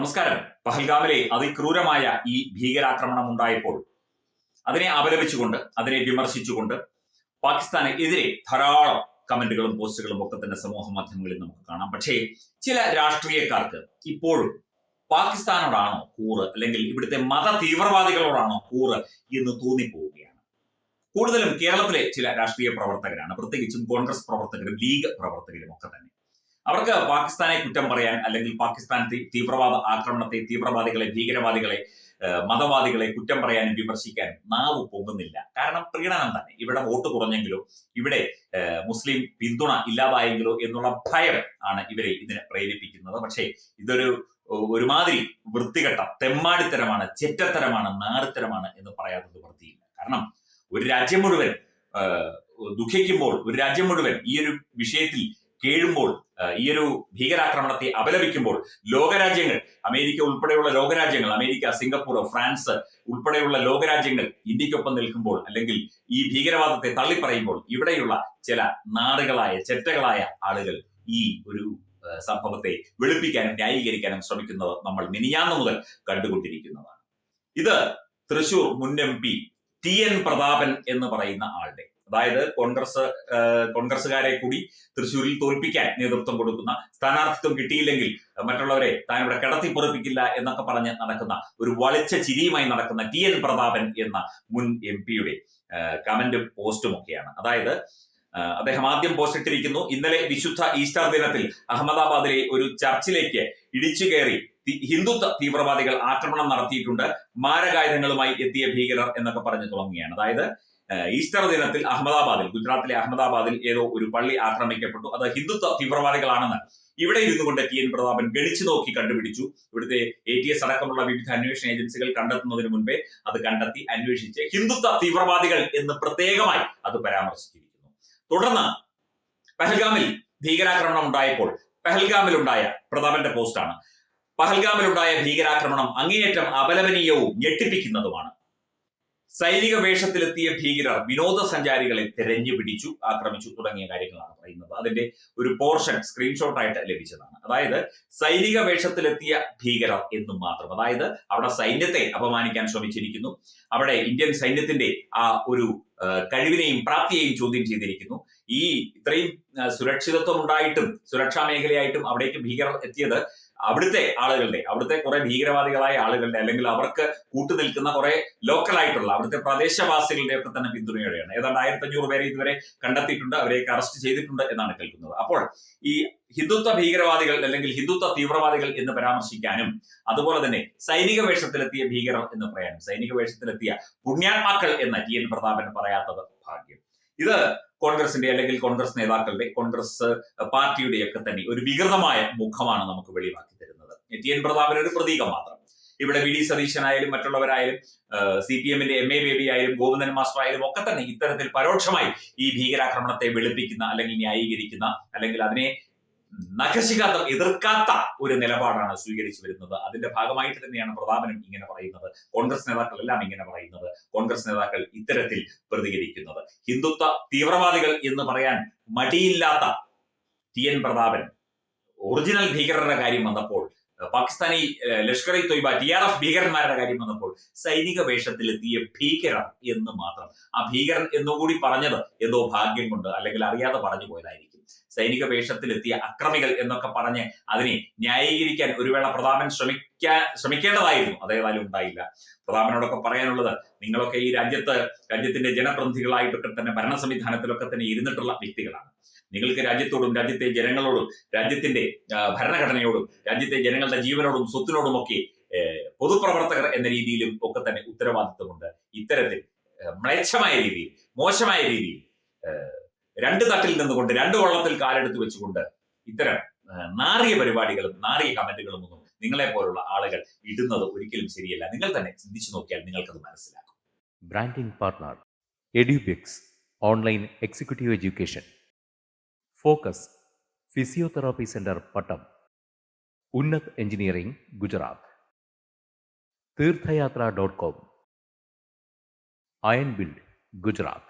നമസ്കാരം. പഹൽഗാമിലെ അതിക്രൂരമായ ഈ ഭീകരാക്രമണം ഉണ്ടായപ്പോൾ അതിനെ അപലപിച്ചുകൊണ്ട് അതിനെ വിമർശിച്ചുകൊണ്ട് പാകിസ്ഥാന് എതിരെ ധാരാളം കമന്റുകളും പോസ്റ്റുകളും ഒക്കെ തന്നെ സമൂഹ മാധ്യമങ്ങളിൽ നമുക്ക് കാണാം. പക്ഷേ ചില രാഷ്ട്രീയക്കാർക്ക് ഇപ്പോഴും പാകിസ്ഥാനോടാണോ കൂറ് അല്ലെങ്കിൽ ഇവിടുത്തെ മത തീവ്രവാദികളോടാണോ കൂറ് എന്ന് തോന്നിപ്പോവുകയാണ്. കൂടുതലും കേരളത്തിലെ ചില രാഷ്ട്രീയ പ്രവർത്തകരാണ്. പ്രത്യേകിച്ചും കോൺഗ്രസ് പ്രവർത്തകരും ലീഗ് പ്രവർത്തകരും ഒക്കെ തന്നെ. അവർക്ക് പാകിസ്ഥാനെ കുറ്റം പറയാൻ അല്ലെങ്കിൽ പാകിസ്ഥാൻ തീവ്രവാദ ആക്രമണത്തെ തീവ്രവാദികളെ ഭീകരവാദികളെ മതവാദികളെ കുറ്റം പറയാനും വിമർശിക്കാൻ നാവ് പൊങ്ങുന്നില്ല. കാരണം പ്രീണനം തന്നെ. ഇവിടെ വോട്ട് കുറഞ്ഞെങ്കിലോ ഇവിടെ മുസ്ലിം പിന്തുണ ഇല്ലാതായെങ്കിലോ എന്നുള്ള ഭയം ആണ് ഇവരെ ഇതിനെ പ്രേരിപ്പിക്കുന്നത്. പക്ഷേ ഇതൊരു ഒരുമാതിരി വൃത്തികെട്ട തെമ്മാടിത്തരമാണ് ചെറ്റത്തരമാണ് നാറിത്തരമാണ് എന്ന് പറയാത്തത് വൃത്തിയില്ല. കാരണം ഒരു രാജ്യം മുഴുവൻ ദുഃഖിക്കുമ്പോൾ ഒരു രാജ്യം മുഴുവൻ ഈ ഒരു വിഷയത്തിൽ കേഴുമ്പോൾ ഈ ഒരു ഭീകരാക്രമണത്തെ അപലപിക്കുമ്പോൾ ലോകരാജ്യങ്ങൾ അമേരിക്ക ഉൾപ്പെടെയുള്ള ലോകരാജ്യങ്ങൾ അമേരിക്ക സിംഗപ്പൂർ ഫ്രാൻസ് ഉൾപ്പെടെയുള്ള ലോകരാജ്യങ്ങൾ ഇന്ത്യക്കൊപ്പം നിൽക്കുമ്പോൾ അല്ലെങ്കിൽ ഈ ഭീകരവാദത്തെ തള്ളിപ്പറയുമ്പോൾ ഇവിടെയുള്ള ചില നാടുകളായ ചെറ്റകളായ ആളുകൾ ഈ ഒരു സംഭവത്തെ വെളുപ്പിക്കാനും ന്യായീകരിക്കാനും ശ്രമിക്കുന്നത് നമ്മൾ മിനിയാന്ന് മുതൽ കണ്ടുകൊണ്ടിരിക്കുന്നതാണ്. ഇത് തൃശൂർ മുൻ M P T N Prathapan എന്ന് പറയുന്ന ആളുടെ അതായത് കോൺഗ്രസ് കോൺഗ്രസുകാരെ കൂടി തൃശ്ശൂരിൽ തോൽപ്പിക്കാൻ നേതൃത്വം കൊടുക്കുന്ന സ്ഥാനാർത്ഥിത്വം കിട്ടിയില്ലെങ്കിൽ മറ്റുള്ളവരെ താൻ ഇവിടെ കിടത്തിപ്പൊറപ്പിക്കില്ല എന്നൊക്കെ പറഞ്ഞ് നടക്കുന്ന ഒരു വളിച്ച ചിരിയുമായി നടക്കുന്ന ടി എൻ പ്രതാപൻ എന്ന മുൻ എം പിയുടെ കമന്റും പോസ്റ്റും ഒക്കെയാണ്. അതായത് അദ്ദേഹം ആദ്യം പോസ്റ്റിട്ടിരിക്കുന്നു ഇന്നലെ വിശുദ്ധ ഈസ്റ്റർ ദിനത്തിൽ അഹമ്മദാബാദിലെ ഒരു ചർച്ചിലേക്ക് ഇടിച്ചു കയറി ഹിന്ദുത്വ തീവ്രവാദികൾ ആക്രമണം നടത്തിയിട്ടുണ്ട്. മാരകായുധങ്ങളുമായി എത്തിയ ഭീകരർ എന്നൊക്കെ പറഞ്ഞു തുടങ്ങുകയാണ്. അതായത് ഈസ്റ്റർ ദിനത്തിൽ അഹമ്മദാബാദിൽ ഗുജറാത്തിലെ അഹമ്മദാബാദിൽ ഏതോ ഒരു പള്ളി ആക്രമിക്കപ്പെട്ടു. അത് ഹിന്ദുത്വ തീവ്രവാദികളാണെന്ന് ഇവിടെ ഇരുന്നു കൊണ്ട് ടി. എൻ. പ്രതാപൻ ഗണിച്ചു നോക്കി കണ്ടുപിടിച്ചു. ഇവിടുത്തെ എ ടി എസ് അടക്കമുള്ള വിവിധ അന്വേഷണ ഏജൻസികൾ കണ്ടെത്തുന്നതിന് മുൻപേ അത് കണ്ടെത്തി അന്വേഷിച്ച് ഹിന്ദുത്വ തീവ്രവാദികൾ എന്ന് പ്രത്യേകമായി അത് പരാമർശിച്ചിരിക്കുന്നു. തുടർന്ന് പഹൽഗാമിൽ ഭീകരാക്രമണം ഉണ്ടായപ്പോൾ പഹൽഗാമിലുണ്ടായ പ്രതാപന്റെ പോസ്റ്റാണ്. പഹൽഗാമിലുണ്ടായ ഭീകരാക്രമണം അങ്ങേയറ്റം അപലപനീയവും ഞെട്ടിപ്പിക്കുന്നതുമാണ്. സൈനിക വേഷത്തിലെത്തിയ ഭീകരർ വിനോദസഞ്ചാരികളെ തെരഞ്ഞു പിടിച്ചു ആക്രമിച്ചു തുടങ്ങിയ കാര്യങ്ങളാണ് പറയുന്നത്. അതിന്റെ ഒരു പോർഷൻ സ്ക്രീൻഷോട്ടായിട്ട് ലഭിച്ചതാണ്. അതായത് സൈനിക വേഷത്തിലെത്തിയ ഭീകരർ എന്നും മാത്രം. അതായത് അവിടെ സൈന്യത്തെ അപമാനിക്കാൻ ശ്രമിച്ചിരിക്കുന്നു. അവിടെ ഇന്ത്യൻ സൈന്യത്തിന്റെ ആ ഒരു കഴിവിനെയും പ്രാപ്തിയെയും ചോദ്യം ചെയ്തിരിക്കുന്നു. ഈ ഇത്രയും സുരക്ഷിതത്വം ഉണ്ടായിട്ടും സുരക്ഷാ മേഖലയായിട്ടും അവിടേക്ക് ഭീകരർ എത്തിയത് അവിടുത്തെ ആളുകളുടെ അവിടുത്തെ കുറെ ഭീകരവാദികളായ ആളുകളുടെ അല്ലെങ്കിൽ അവർക്ക് കൂട്ടു നിൽക്കുന്ന കുറെ ലോക്കലായിട്ടുള്ള അവിടുത്തെ പ്രദേശവാസികളുടെ ഒക്കെ തന്നെ പിന്തുണയോടെയാണ്. ഏതാണ്ട് ആയിരത്തി അഞ്ഞൂറ് പേരെ ഇതുവരെ കണ്ടെത്തിയിട്ടുണ്ട് അവരെയൊക്കെ അറസ്റ്റ് ചെയ്തിട്ടുണ്ട് എന്നാണ് കേൾക്കുന്നത്. അപ്പോൾ ഈ ഹിന്ദുത്വ ഭീകരവാദികൾ അല്ലെങ്കിൽ ഹിന്ദുത്വ തീവ്രവാദികൾ എന്ന് പരാമർശിക്കാനും അതുപോലെ തന്നെ സൈനിക വേഷത്തിലെത്തിയ ഭീകരർ എന്ന് പറയാനും സൈനിക വേഷത്തിലെത്തിയ പുണ്യാത്മാക്കൾ എന്ന് ടി എൻ പ്രതാപൻ പറയാത്തത് ഭാഗ്യം. ഇത് കോൺഗ്രസിന്റെ അല്ലെങ്കിൽ കോൺഗ്രസ് നേതാക്കളുടെ കോൺഗ്രസ് പാർട്ടിയുടെ ഒക്കെ തന്നെ ഒരു വികൃതമായ മുഖമാണ് നമുക്ക് വെളിവാക്കി തരുന്നത്. ടി എൻ പ്രതാപൻ ഒരു പ്രതീകം മാത്രം. ഇവിടെ വി ഡി സതീശനായാലും മറ്റുള്ളവരായാലും സി പി എമ്മിന്റെ എം എ ബേബി ആയാലും ഗോവിന്ദൻ മാസ്റ്റർ ആയാലും ഒക്കെ തന്നെ ഇത്തരത്തിൽ പരോക്ഷമായി ഈ ഭീകരാക്രമണത്തെ വെളുപ്പിക്കുന്ന അല്ലെങ്കിൽ ന്യായീകരിക്കുന്ന അല്ലെങ്കിൽ അതിനെ നഖശികാന്തം എതിർക്കാത്ത ഒരു നിലപാടാണ് സ്വീകരിച്ചു വരുന്നത്. അതിന്റെ ഭാഗമായിട്ട് തന്നെയാണ് പ്രതാപനും ഇങ്ങനെ പറയുന്നത്. കോൺഗ്രസ് നേതാക്കൾ എല്ലാം ഇങ്ങനെ പറയുന്നത്. കോൺഗ്രസ് നേതാക്കൾ ഇത്തരത്തിൽ പ്രതികരിക്കുന്നത്. ഹിന്ദുത്വ തീവ്രവാദികൾ എന്ന് പറയാൻ മടിയില്ലാത്ത ടി എൻ പ്രതാപൻ ഒറിജിനൽ ഭീകരരുടെ കാര്യം വന്നപ്പോൾ Pakistani Lashkar e Toiba T R F ഭീകരന്മാരുടെ കാര്യം വന്നപ്പോൾ സൈനിക വേഷത്തിലെത്തിയ ഭീകരർ എന്ന് മാത്രം. ആ ഭീകരൻ എന്നുകൂടി പറഞ്ഞത് എന്തോ ഭാഗ്യം കൊണ്ട് അല്ലെങ്കിൽ അറിയാതെ പറഞ്ഞു പോയതായിരിക്കും. സൈനിക വേഷത്തിലെത്തിയ അക്രമികൾ എന്നൊക്കെ പറഞ്ഞ് അതിനെ ന്യായീകരിക്കാൻ ഒരു വേള പ്രതാപൻ ശ്രമിക്കാൻ ശ്രമിക്കേണ്ടതായിരുന്നു. അതേതായാലും ഉണ്ടായില്ല. പ്രതാപനോടൊക്കെ പറയാനുള്ളത് നിങ്ങളൊക്കെ ഈ രാജ്യത്ത് രാജ്യത്തിന്റെ ജനപ്രതിനിധികളായിട്ടൊക്കെ തന്നെ ഭരണ സംവിധാനത്തിലൊക്കെ തന്നെ ഇരുന്നിട്ടുള്ള വ്യക്തികളാണ്. നിങ്ങൾക്ക് രാജ്യത്തോടും രാജ്യത്തെ ജനങ്ങളോടും രാജ്യത്തിന്റെ ഭരണഘടനയോടും രാജ്യത്തെ ജനങ്ങളുടെ ജീവനോടും സ്വത്തിനോടും ഒക്കെ പൊതുപ്രവർത്തകർ എന്ന രീതിയിലും ഒക്കെ തന്നെ ഉത്തരവാദിത്വമുണ്ട്. ഇത്തരത്തിൽ മ്ലേച്ഛമായ രീതിയിൽ മോശമായ രീതിയിൽ രണ്ട് തട്ടിൽ നിന്നുകൊണ്ട് രണ്ട് വള്ളത്തിൽ കാലെടുത്ത് വെച്ചുകൊണ്ട് ഇത്തരം നാറിയ പരിപാടികളും നാറിയ കമന്റുകളും ഒന്നും നിങ്ങളെ പോലുള്ള ആളുകൾ ഇടുന്നത് ഒരിക്കലും ശരിയല്ല. നിങ്ങൾ തന്നെ ചിന്തിച്ചു നോക്കിയാൽ നിങ്ങൾക്കത് മനസ്സിലാക്കും branding partner Edubix online executive education focus physiotherapy centre Pattom Unnat engineering Gujarat Theerthayathra dot com iron build Gujarat